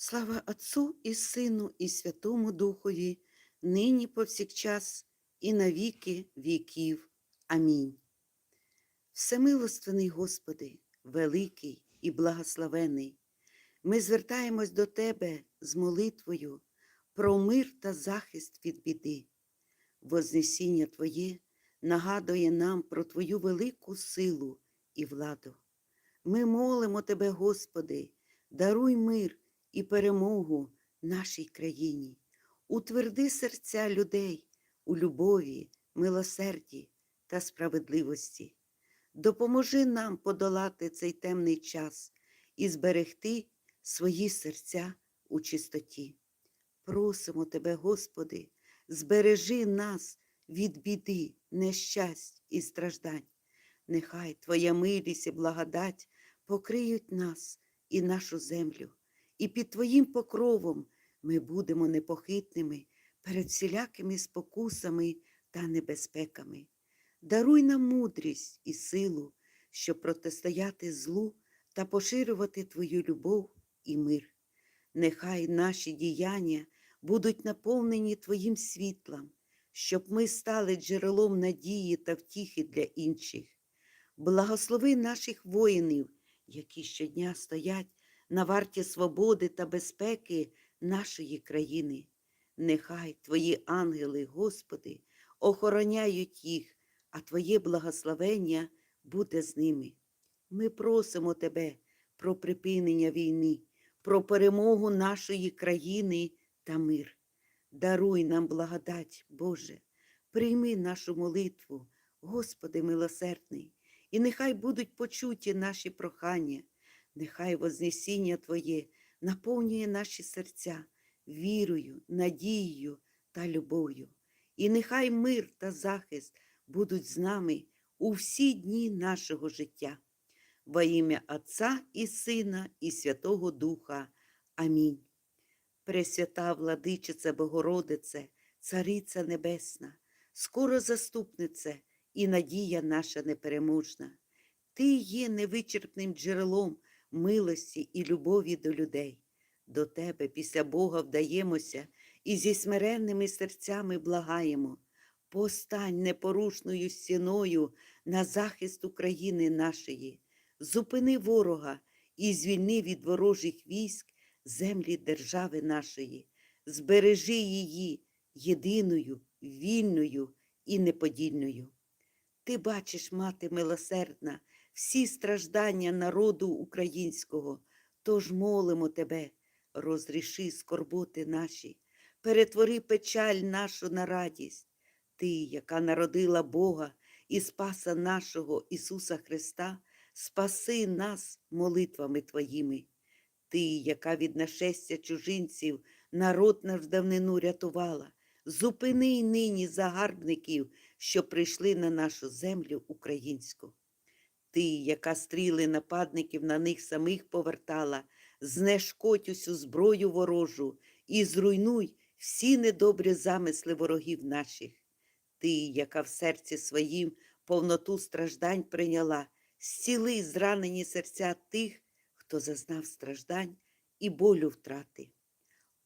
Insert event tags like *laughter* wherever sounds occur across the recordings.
Слава Отцу і Сину, і Святому Духові, нині повсякчас, і на віки віків. Амінь. Всемилостивний Господи, великий і благословений, ми звертаємось до Тебе з молитвою про мир та захист від біди. Вознесіння Твоє нагадує нам про Твою велику силу і владу. Ми молимо Тебе, Господи, даруй мир і перемогу нашій країні, утверди серця людей у любові, милосерді та справедливості. Допоможи нам подолати цей темний час і зберегти свої серця у чистоті. Просимо Тебе, Господи, збережи нас від біди, нещасть і страждань. Нехай Твоя милість і благодать покриють нас і нашу землю, і під Твоїм покровом ми будемо непохитними перед всілякими спокусами та небезпеками. Даруй нам мудрість і силу, щоб протистояти злу та поширювати Твою любов і мир. Нехай наші діяння будуть наповнені Твоїм світлом, щоб ми стали джерелом надії та втіхи для інших. Благослови наших воїнів, які щодня стоять на варті свободи та безпеки нашої країни. Нехай Твої ангели, Господи, охороняють їх, а Твоє благословення буде з ними. Ми просимо Тебе про припинення війни, про перемогу нашої країни та мир. Даруй нам благодать, Боже, прийми нашу молитву, Господи милосердний, і нехай будуть почуті наші прохання, нехай Вознесіння Твоє наповнює наші серця вірою, надією та любов'ю. І нехай мир та захист будуть з нами у всі дні нашого життя. Во ім'я Отця і Сина, і Святого Духа. Амінь. Пресвята владичиця Богородице, Цариця Небесна, скоро заступнице і надія наша непереможна. Ти є невичерпним джерелом милості і любові до людей. До Тебе після Бога вдаємося і зі смиренними серцями благаємо. Постань непорушною стіною на захист України нашої, зупини ворога і звільни від ворожих військ землі держави нашої, збережи її єдиною, вільною і неподільною. Ти бачиш, мати милосердна, всі страждання народу українського, тож молимо тебе, розріши скорботи наші, перетвори печаль нашу на радість. Ти, яка народила Бога і Спаса нашого Ісуса Христа, спаси нас молитвами Твоїми. Ти, яка від нашестя чужинців народ наш давнину рятувала, зупини й нині загарбників, що прийшли на нашу землю українську. Ти, яка стріли нападників на них самих повертала, знешкодь усю зброю ворожу і зруйнуй всі недобрі замисли ворогів наших. Ти, яка в серці своїм повноту страждань прийняла, зціли зранені серця тих, хто зазнав страждань і болю втрати.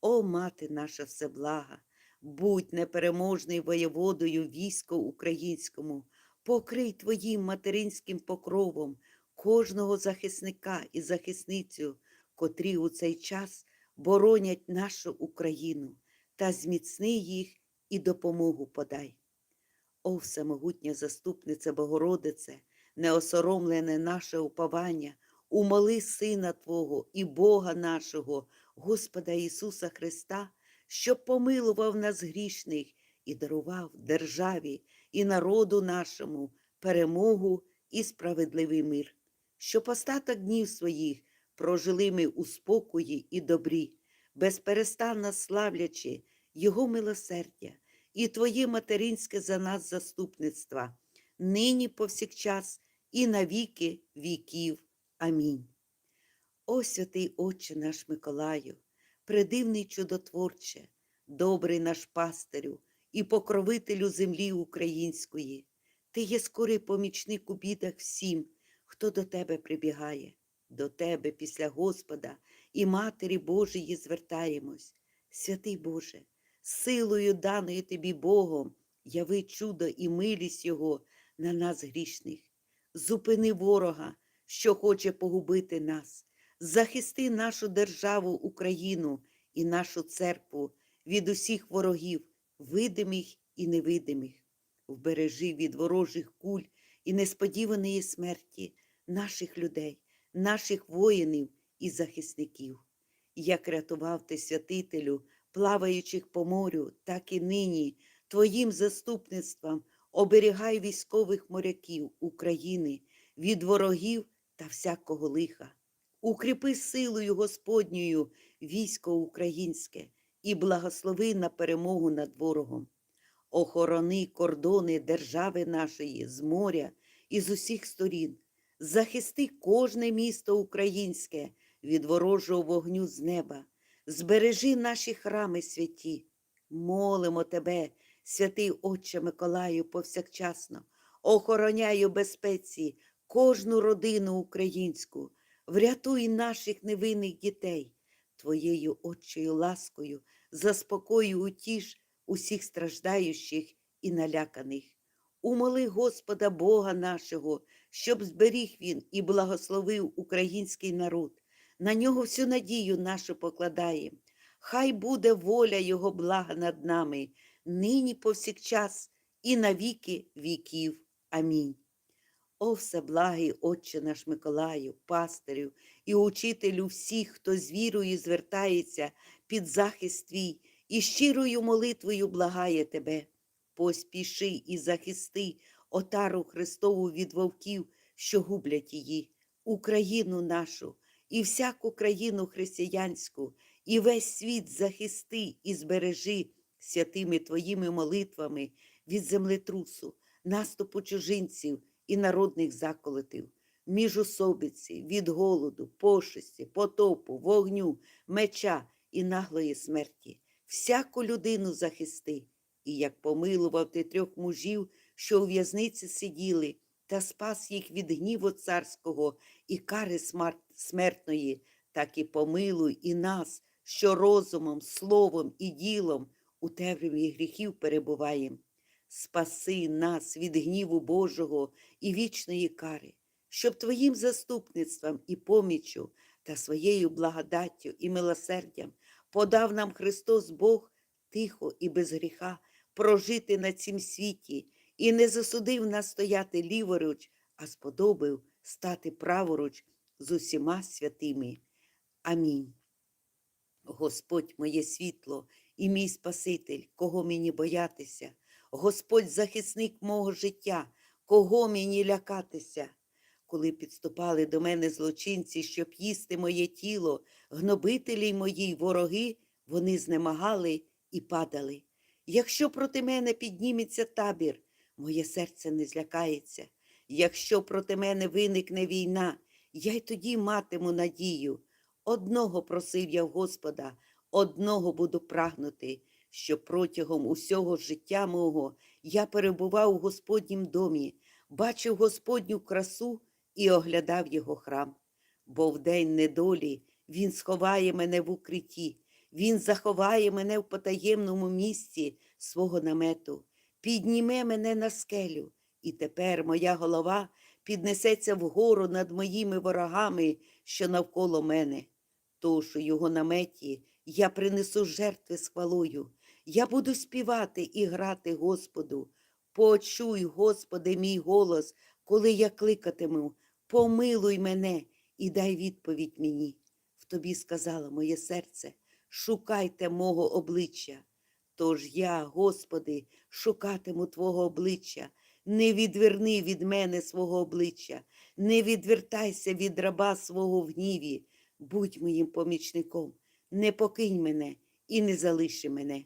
О, мати наша всеблага, будь непереможний воєводою війську українському, покрий твоїм материнським покровом кожного захисника і захисницю, котрі у цей час боронять нашу Україну, та зміцни їх і допомогу подай. О, всемогутня заступниця Богородице, неосоромлене наше уповання, умоли Сина Твого і Бога нашого, Господа Ісуса Христа, щоб помилував нас грішних і дарував державі і народу нашому перемогу і справедливий мир, щоб остаток днів своїх прожили ми у спокої і добрі, безперестанно славлячи Його милосердя і Твоє материнське за нас заступництво, нині повсякчас і на віки віків. Амінь. О святий Отче наш Миколаю, предивний чудотворче, добрий наш пастирю і покровителю землі української, ти є скорий помічник у бідах всім, хто до тебе прибігає, до тебе після Господа, і Матері Божої звертаємось. Святий Боже, силою даною Тобі Богом, яви чудо і милість Його на нас грішних. Зупини ворога, що хоче погубити нас. Захисти нашу державу Україну і нашу церкву від усіх ворогів, видимих і невидимих. Вбережи від ворожих куль і несподіваної смерті наших людей, наших воїнів і захисників. Як рятував ти святителю, плаваючих по морю, так і нині Твоїм заступництвом оберігай військових моряків України від ворогів та всякого лиха. Укріпи силою Господньою військо українське і благослови на перемогу над ворогом. Охорони кордони держави нашої з моря і з усіх сторін. Захисти кожне місто українське від ворожого вогню з неба. Збережи наші храми святі. Молимо тебе, святий Отче Миколаю, повсякчасно, охороняй у безпеці кожну родину українську, врятуй наших невинних дітей, Твоєю отчою ласкою, заспокою утіш усіх страждаючих і наляканих. Умоли Господа Бога нашого, щоб зберіг Він і благословив український народ. На нього всю надію нашу покладаємо. Хай буде воля Його блага над нами, нині повсякчас і на віки віків. Амінь. О, всеблагий Отче наш Миколаю, пастирю і учителю всіх, хто з вірою звертається під захист твій і щирою молитвою благає тебе. Поспіши і захисти отару Христову від вовків, що гублять її, Україну нашу і всяку країну християнську, і весь світ захисти і збережи святими твоїми молитвами від землетрусу, наступу чужинців і народних заколотів, міжусобиці, від голоду, пошесті, потопу, вогню, меча і наглої смерті. Всяку людину захисти, і як помилував ти трьох мужів, що у в'язниці сиділи, та спас їх від гніву царського і кари смертної, так і помилуй і нас, що розумом, словом і ділом у темряві гріхів перебуваєм. Спаси нас від гніву Божого і вічної кари, щоб Твоїм заступництвом і поміччю та своєю благодаттю і милосердям подав нам Христос Бог тихо і без гріха прожити на цім світі і не засудив нас стояти ліворуч, а сподобив стати праворуч з усіма святими. Амінь. Господь моє світло і мій Спаситель, кого мені боятися, Господь захисник мого життя, кого мені лякатися. Коли підступали до мене злочинці, щоб їсти моє тіло, гнобителі мої вороги, вони знемагали і падали. Якщо проти мене підніметься табір, моє серце не злякається. Якщо проти мене виникне війна, я й тоді матиму надію. Одного просив я в Господа, одного буду прагнути, що протягом усього життя мого я перебував у Господнім домі, бачив Господню красу і оглядав його храм. Бо в день недолі Він сховає мене в укритті, Він заховає мене в потаємному місці свого намету, підніме мене на скелю, і тепер моя голова піднесеться вгору над моїми ворогами, що навколо мене. Тож у його наметі я принесу жертви з хвалою. Я буду співати і грати Господу. Почуй, Господи, мій голос, коли я кликатиму, помилуй мене і дай відповідь мені. В тобі сказала моє серце, шукайте мого обличчя. Тож я, Господи, шукатиму Твого обличчя, не відверни від мене свого обличчя, не відвертайся від раба свого в гніві, будь моїм помічником, не покинь мене і не залиши мене.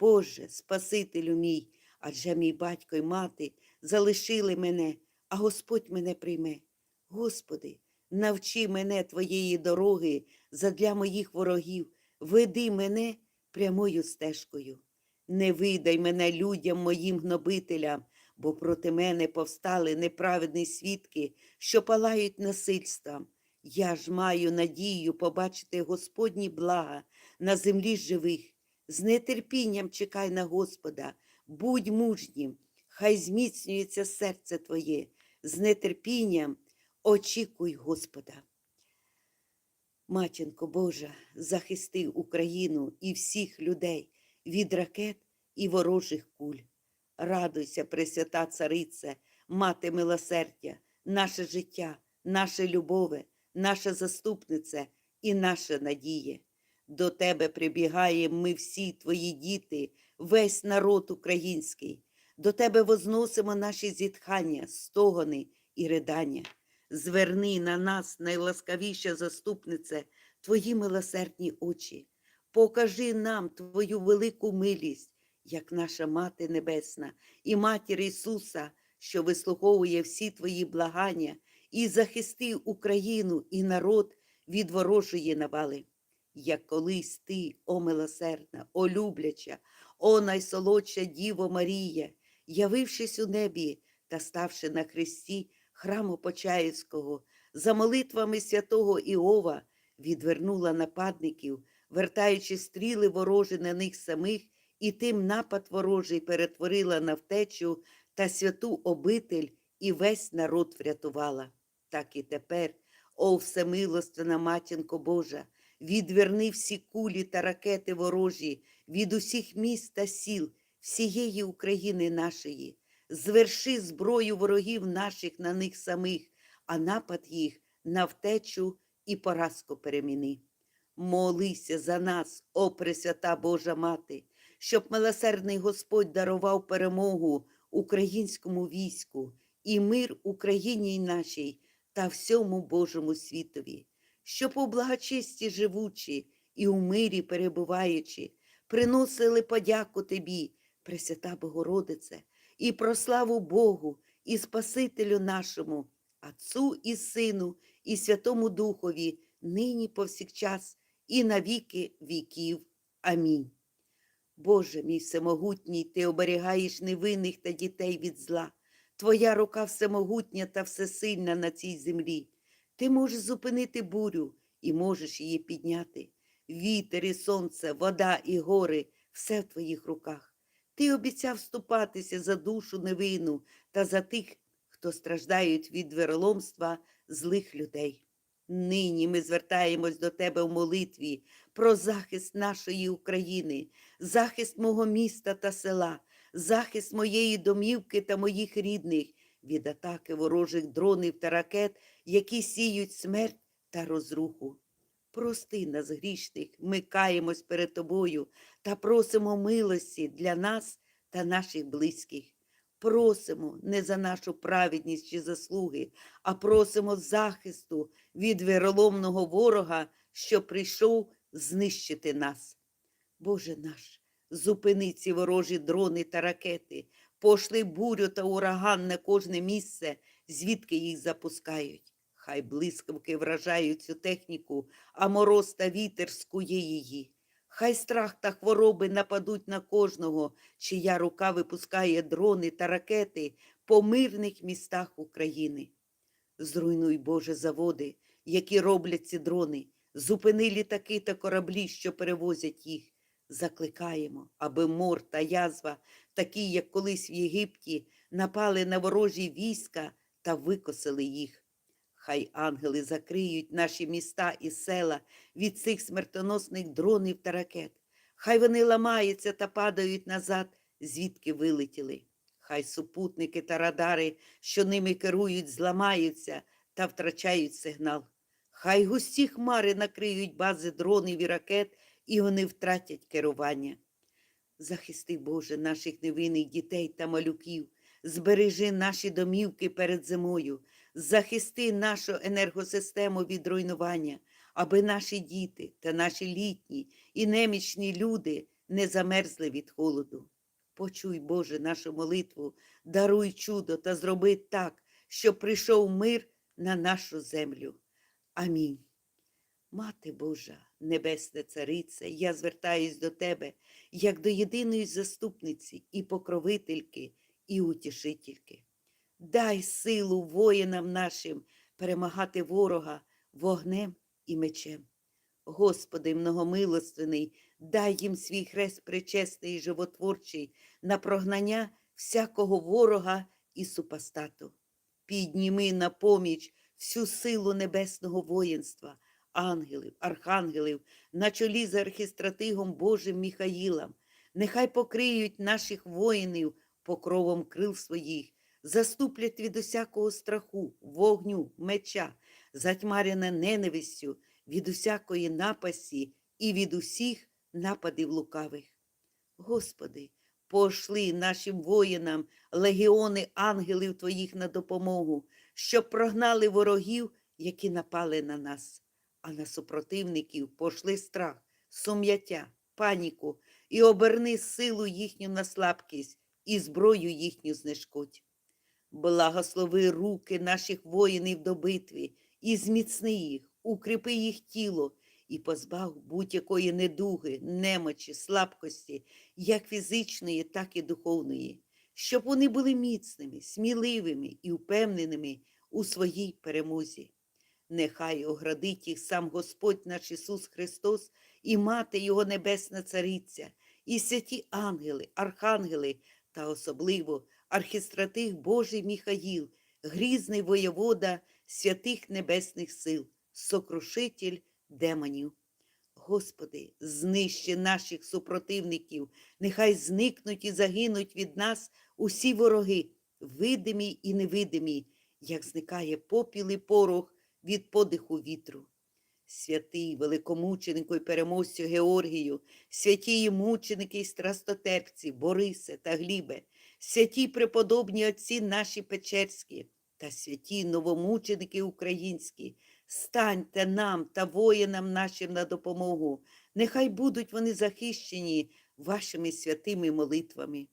Боже, Спасителю мій, адже мій батько й мати залишили мене, а Господь мене прийме. Господи, навчи мене Твоєї дороги задля моїх ворогів, веди мене прямою стежкою. Не видай мене людям моїм гнобителям, бо проти мене повстали неправедні свідки, що палають насильством. Я ж маю надію побачити Господні блага на землі живих. З нетерпінням чекай на Господа, будь мужнім, хай зміцнюється серце твоє, з нетерпінням очікуй Господа. Матінко Божа, захисти Україну і всіх людей від ракет і ворожих куль. Радуйся, Пресвята Царице, Мати милосердя, наше життя, наше любове, наша заступниця і наша надія. До тебе прибігаємо ми всі твої діти, весь народ український. До тебе возносимо наші зітхання, стогони і ридання. Зверни на нас, найласкавіша заступнице, твої милосердні очі. Покажи нам твою велику милість, як наша Мати Небесна і Матір Ісуса, що вислуховує всі твої благання, і захисти Україну і народ від ворожої навали. Як колись ти, о милосердна, о любляча, о найсолодша Діво Марія, явившись у небі та ставши на хресті храму Почаївського, за молитвами святого Іова відвернула нападників, вертаючи стріли ворожі на них самих, і тим напад ворожий перетворила на втечу та святу обитель і весь народ врятувала. Так і тепер, о всемилостина матінко Божа, відверни всі кулі та ракети ворожі від усіх міст та сіл, всієї України нашої, зверши зброю ворогів наших на них самих, а напад їх на втечу і поразку переміни. Молися за нас, о Пресвята Божа Мати, щоб милосердний Господь дарував перемогу українському війську і мир Україні нашій та всьому Божому світові, щоб у благочесті живучі і у мирі перебуваючи, приносили подяку Тобі, Пресвята Богородице, і прославу Богу і Спасителю нашому, Отцу і Сину, і Святому Духові, нині повсякчас, і на віки віків. Амінь. Боже мій всемогутній, Ти оберігаєш невинних та дітей від зла. Твоя рука всемогутня та всесильна на цій землі. Ти можеш зупинити бурю і можеш її підняти. Вітер і сонце, вода і гори все в твоїх руках. Ти обіцяв вступатися за душу невинну та за тих, хто страждають від вероломства злих людей. Нині ми звертаємось до Тебе в молитві про захист нашої України, захист мого міста та села, захист моєї домівки та моїх рідних від атаки ворожих дронів та ракет, які сіють смерть та розруху. Прости нас, грішних, ми каємось перед Тобою та просимо милості для нас та наших близьких. Просимо не за нашу праведність чи заслуги, а просимо захисту від віроломного ворога, що прийшов знищити нас. Боже наш, зупини ці ворожі дрони та ракети, пошли бурю та ураган на кожне місце, звідки їх запускають. Хай блискавки вражають цю техніку, а мороз та вітер скує її. Хай страх та хвороби нападуть на кожного, чия рука випускає дрони та ракети по мирних містах України. Зруйнуй, Боже, заводи, які роблять ці дрони, зупини літаки та кораблі, що перевозять їх. Закликаємо, аби мор та язва, такі, як колись в Єгипті, напали на ворожі війська та викосили їх. Хай ангели закриють наші міста і села від цих смертоносних дронів та ракет. Хай вони ламаються та падають назад, звідки вилетіли. Хай супутники та радари, що ними керують, зламаються та втрачають сигнал. Хай густі хмари накриють бази дронів і ракет, і вони втратять керування. Захисти, Боже, наших невинних дітей та малюків, збережи наші домівки перед зимою, захисти нашу енергосистему від руйнування, аби наші діти та наші літні і немічні люди не замерзли від холоду. Почуй, Боже, нашу молитву, даруй чудо та зроби так, щоб прийшов мир на нашу землю. Амінь. Мати Божа, Небесна Царице, я звертаюсь до Тебе як до єдиної заступниці і покровительки, і утішительки. Дай силу воїнам нашим перемагати ворога вогнем і мечем. Господи, многомилостивний, дай їм свій хрест причесний і животворчий на прогнання всякого ворога і супостату. Підніми на поміч всю силу небесного воїнства, ангелів, архангелів, на чолі з архістратигом Божим Міхаїлом. Нехай покриють наших воїнів покровом крил своїх, заступлять від усякого страху, вогню, меча, затьмарене ненавистю, від усякої напасті і від усіх нападів лукавих. Господи, пошли нашим воїнам легіони ангелів Твоїх на допомогу, щоб прогнали ворогів, які напали на нас, а на супротивників пошли страх, сум'яття, паніку і оберни силу їхню на слабкість і зброю їхню знешкодь. Благослови руки наших воїнів до битви і зміцни їх, укріпи їх тіло і позбав будь-якої недуги, немочі, слабкості, як фізичної, так і духовної, щоб вони були міцними, сміливими і впевненими у своїй перемозі. Нехай оградить їх сам Господь наш Ісус Христос і Мати Його Небесна Цариця, і святі ангели, архангели та особливо архістратих Божий Міхаїл, грізний воєвода святих небесних сил, сокрушитель демонів. Господи, знищи наших супротивників, нехай зникнуть і загинуть від нас усі вороги, видимі і невидимі, як зникає попіл і порох від подиху вітру. Святий великомученику і переможцю Георгію, святі мученики і страстотерпці, Борисе та Глібе, святі преподобні отці наші Печерські та святі новомученики українські, станьте нам та воїнам нашим на допомогу. Нехай будуть вони захищені вашими святими молитвами.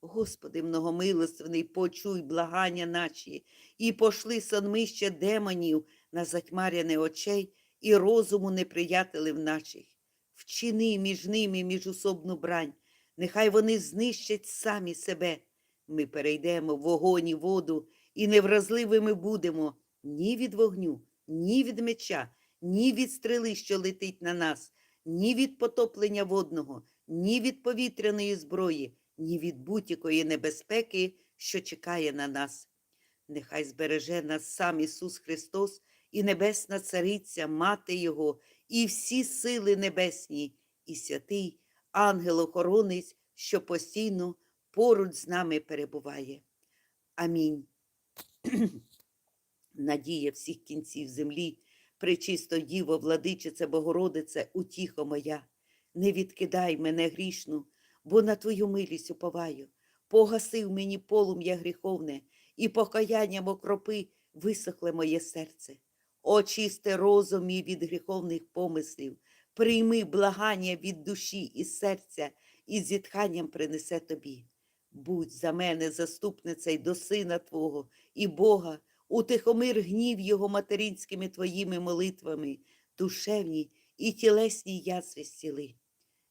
Господи, многомилостивний, почуй благання наші і пошли сонмище демонів на затьмаряне очей і розуму неприятелів наших. Вчини між ними міжусобну брань, нехай вони знищать самі себе. Ми перейдемо в вогонь і воду і невразливими будемо ні від вогню, ні від меча, ні від стріли, що летить на нас, ні від потоплення водного, ні від повітряної зброї, ні від будь-якої небезпеки, що чекає на нас. Нехай збереже нас сам Ісус Христос і Небесна Цариця, Мати Його, і всі сили небесні, і святий ангел-охоронець, що постійно поруч з нами перебуває. Амінь. *clears throat* Надія всіх кінців землі, пречисто Діво, владичице Богородице, утіхо моя, не відкидай мене грішну, бо на твою милість уповаю. Погасив мені полум'я гріховне, і покаянням окропи висохле моє серце. Очисти розум мій від гріховних помислів, прийми благання від душі і серця, і зітханням принесе тобі. Будь за мене заступницею до сина Твого і Бога, утихомир гнів Його материнськими твоїми молитвами, душевні і тілесні язви зціли.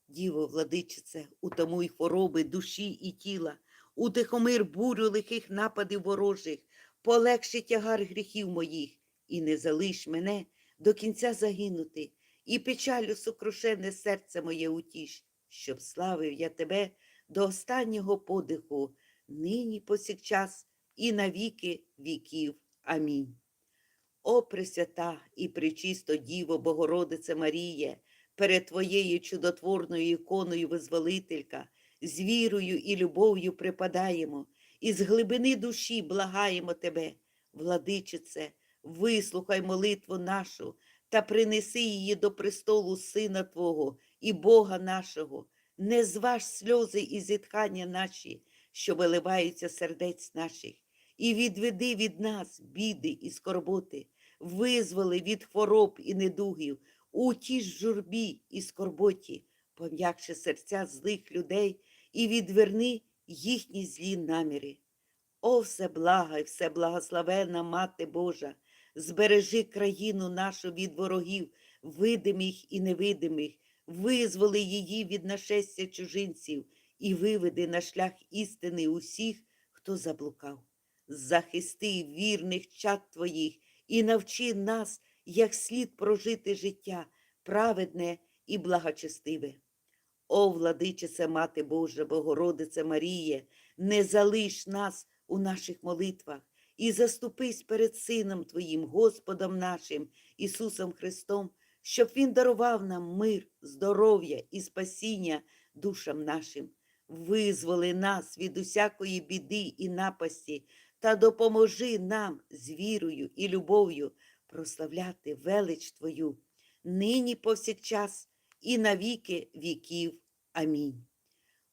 Діво, владичице, утамуй хвороби душі і тіла, утихомир бурю лихих нападів ворожих, полегши тягар гріхів моїх, і не залиш мене до кінця загинути, і печалю сокрушене серце моє утіш, щоб славив я тебе до останнього подиху, нині повсякчас і на віки віків. Амінь. О Пресвята і пречисто Діво Богородице Маріє, перед Твоєю чудотворною іконою визволителька, з вірою і любов'ю припадаємо, і з глибини душі благаємо Тебе, владичице, вислухай молитву нашу та принеси її до престолу Сина Твого і Бога нашого, не зваж сльози і зітхання наші, що виливаються сердець наших, і відведи від нас біди і скорботи, визволи від хвороб і недугів, утіш журбі і скорботі, пом'якши серця злих людей і відверни їхні злі наміри. О, все блага і все благословенна Мати Божа, збережи країну нашу від ворогів, видимих і невидимих, визволи її від нашестя чужинців і виведи на шлях істини усіх, хто заблукав. Захисти вірних чад твоїх і навчи нас, як слід прожити життя, праведне і благочестиве. О, владичице, Мати Божа, Богородице Маріє, не залиш нас у наших молитвах і заступись перед Сином Твоїм, Господом нашим, Ісусом Христом, щоб Він дарував нам мир, здоров'я і спасіння душам нашим. Визволи нас від усякої біди і напасті та допоможи нам з вірою і любов'ю прославляти велич Твою, нині повсякчас і на віки віків. Амінь.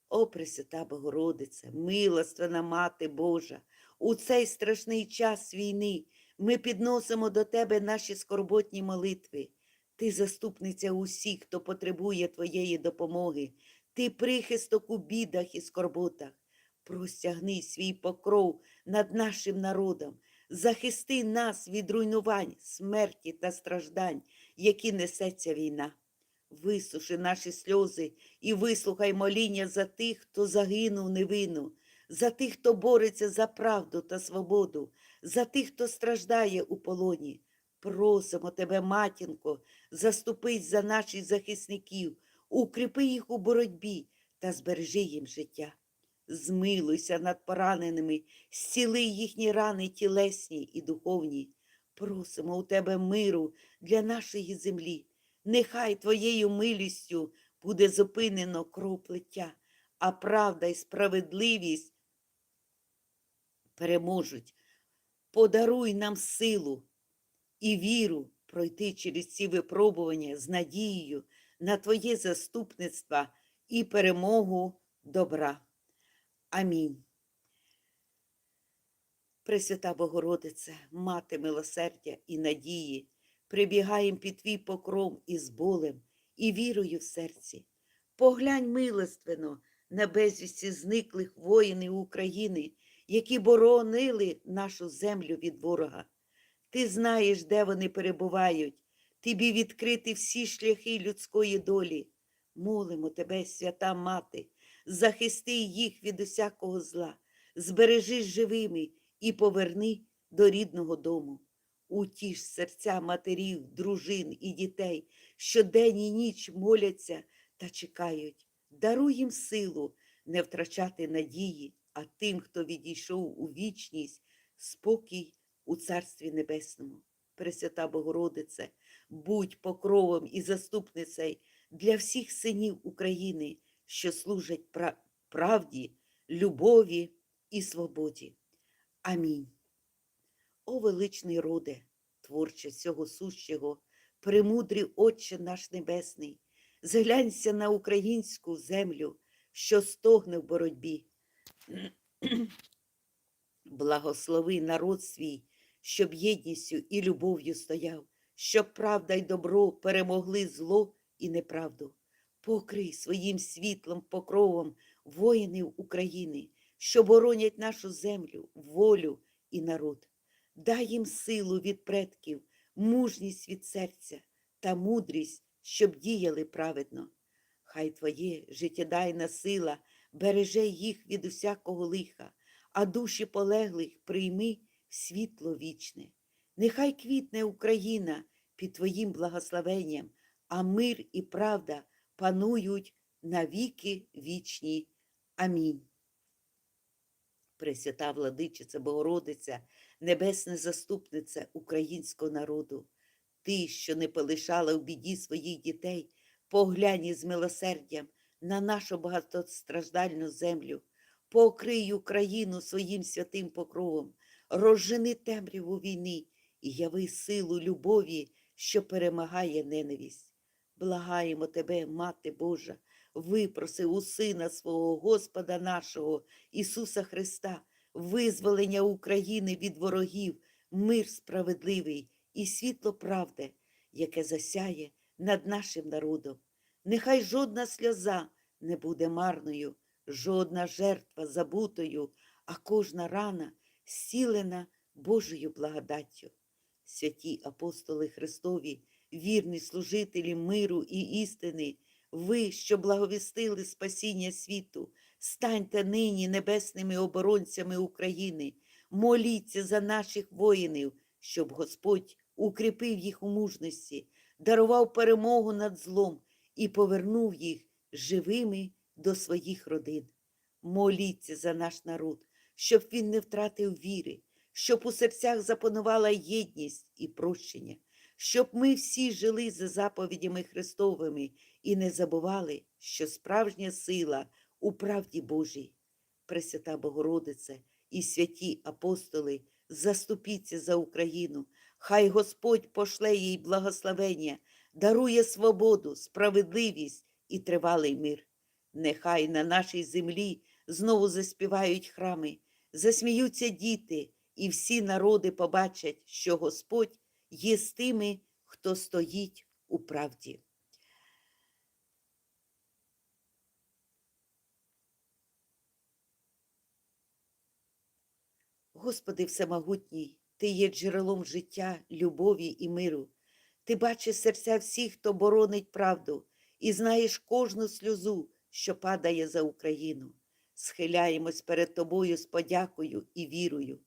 О, Пресвята Богородице, милостивна Мати Божа, у цей страшний час війни ми підносимо до Тебе наші скорботні молитви. Ти заступниця усіх, хто потребує Твоєї допомоги. Ти прихисток у бідах і скорботах. Простягни свій покров над нашим народом, захисти нас від руйнувань, смерті та страждань, які несеться війна. Висуши наші сльози і вислухай моління за тих, хто загинув невинно, за тих, хто бореться за правду та свободу, за тих, хто страждає у полоні. Просимо тебе, матінко, заступись за наших захисників, укріпи їх у боротьбі та збережи їм життя. Змилуйся над пораненими, зціли їхні рани тілесні і духовні. Просимо у тебе миру для нашої землі. Нехай твоєю милістю буде зупинено кроплиття, а правда і справедливість переможуть. Подаруй нам силу і віру пройти через ці випробування з надією на Твоє заступництво і перемогу добра. Амінь. Пресвята Богородице, Мати милосердя і надії, прибігаєм під твій покров із болем і вірою в серці. Поглянь милостивно на безвісті зниклих воїнів України, які боронили нашу землю від ворога. Ти знаєш, де вони перебувають, тобі відкриті всі шляхи людської долі. Молимо тебе, свята мати, захисти їх від усякого зла, збережи живими і поверни до рідного дому. Утіш серця матерів, дружин і дітей, що день і ніч моляться та чекають. Даруй їм силу не втрачати надії, а тим, хто відійшов у вічність, спокій у Царстві Небесному. Пресвята Богородице, будь покровом і заступницею для всіх синів України, що служать пра- правді, любові і свободі. Амінь. О величний роде, творче всього сущого, премудрий Отче наш Небесний, зглянься на українську землю, що стогне в боротьбі. *clears throat* Благослови народ свій, щоб єдністю і любов'ю стояв, щоб правда й добро перемогли зло і неправду. Покрий своїм світлом покровом воїнів України, що боронять нашу землю, волю і народ. Дай їм силу від предків, мужність від серця та мудрість, щоб діяли праведно. Хай Твоє життєдайна сила береже їх від усякого лиха, а душі полеглих прийми в світло вічне. Нехай квітне Україна під Твоїм благословенням, а мир і правда панують на віки вічні. Амінь. Пресвята владичиця Богородиця, небесна заступниця українського народу, ти, що не полишала в біді своїх дітей, поглянь із милосердям на нашу багатостраждальну землю, покрий Україну своїм святим покровом, розжени темряву війни і яви силу любові, що перемагає ненависть. Благаємо тебе, Мати Божа, випроси у Сина свого Господа нашого, Ісуса Христа, визволення України від ворогів, мир справедливий і світло правди, яке засяє над нашим народом. Нехай жодна сльоза не буде марною, жодна жертва забутою, а кожна рана зцілена Божою благодаттю. Святі апостоли Христові, вірні служителі миру і істини, ви, що благовістили спасіння світу, станьте нині небесними оборонцями України, моліться за наших воїнів, щоб Господь укріпив їх у мужності, дарував перемогу над злом і повернув їх живими до своїх родин. Моліться за наш народ, щоб він не втратив віри, щоб у серцях запанувала єдність і прощення, щоб ми всі жили за заповідями Христовими і не забували, що справжня сила у правді Божій. Пресвята Богородице і святі апостоли, заступіться за Україну, хай Господь пошле їй благословення, дарує свободу, справедливість і тривалий мир. Нехай на нашій землі знову заспівають храми, засміються діти, і всі народи побачать, що Господь є з тими, хто стоїть у правді. Господи Всемогутній, Ти є джерелом життя, любові і миру. Ти бачиш серця всіх, хто боронить правду, і знаєш кожну сльозу, що падає за Україну. Схиляємось перед Тобою з подякою і вірою.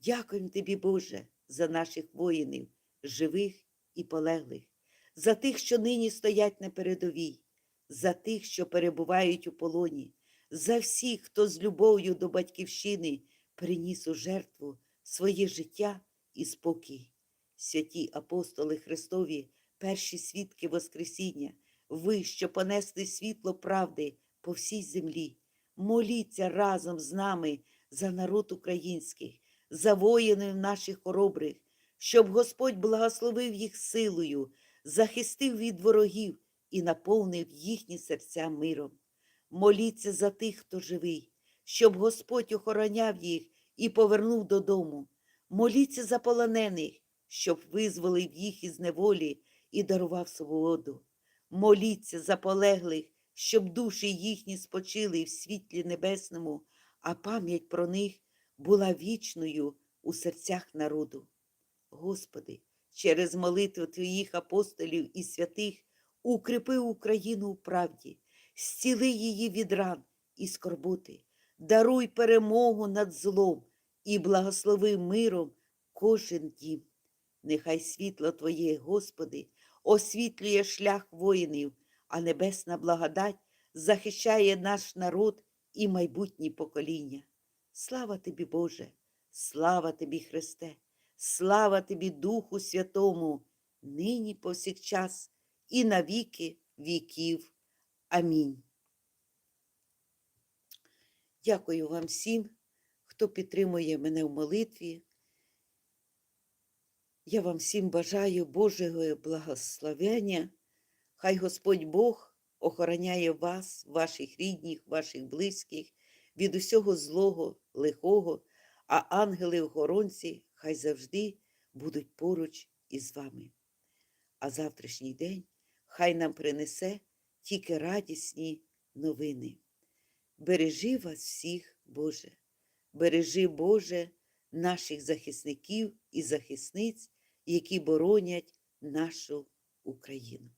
Дякуємо Тобі, Боже, за наших воїнів, живих і полеглих, за тих, що нині стоять на передовій, за тих, що перебувають у полоні, за всіх, хто з любов'ю до батьківщини приніс у жертву своє життя і спокій. Святі апостоли Христові, перші свідки Воскресіння, ви, що понесли світло правди по всій землі, моліться разом з нами за народ український, за воїнів наших хоробрих, щоб Господь благословив їх силою, захистив від ворогів і наповнив їхні серця миром. Моліться за тих, хто живий, щоб Господь охороняв їх і повернув додому. Моліться за полонених, щоб визволив їх із неволі і дарував свободу. Моліться за полеглих, щоб душі їхні спочили в світлі небесному, а пам'ять про них була вічною у серцях народу. Господи, через молитву Твоїх апостолів і святих укріпи Україну у правді, зціли її від ран і скорботи, даруй перемогу над злом і благослови миром кожен дім. Нехай світло Твоє, Господи, освітлює шлях воїнів, а небесна благодать захищає наш народ і майбутні покоління. Слава тобі, Боже, слава тобі, Христе, слава тобі, Духу Святому, нині повсякчас і на віки віків. Амінь. Дякую вам всім, хто підтримує мене в молитві. Я вам всім бажаю Божого благословення. Хай Господь Бог охороняє вас, ваших рідних, ваших близьких від усього злого, лихого, а ангели-охоронці хай завжди будуть поруч із вами. А завтрашній день хай нам принесе тільки радісні новини. Бережи вас всіх, Боже, бережи, Боже, наших захисників і захисниць, які боронять нашу Україну.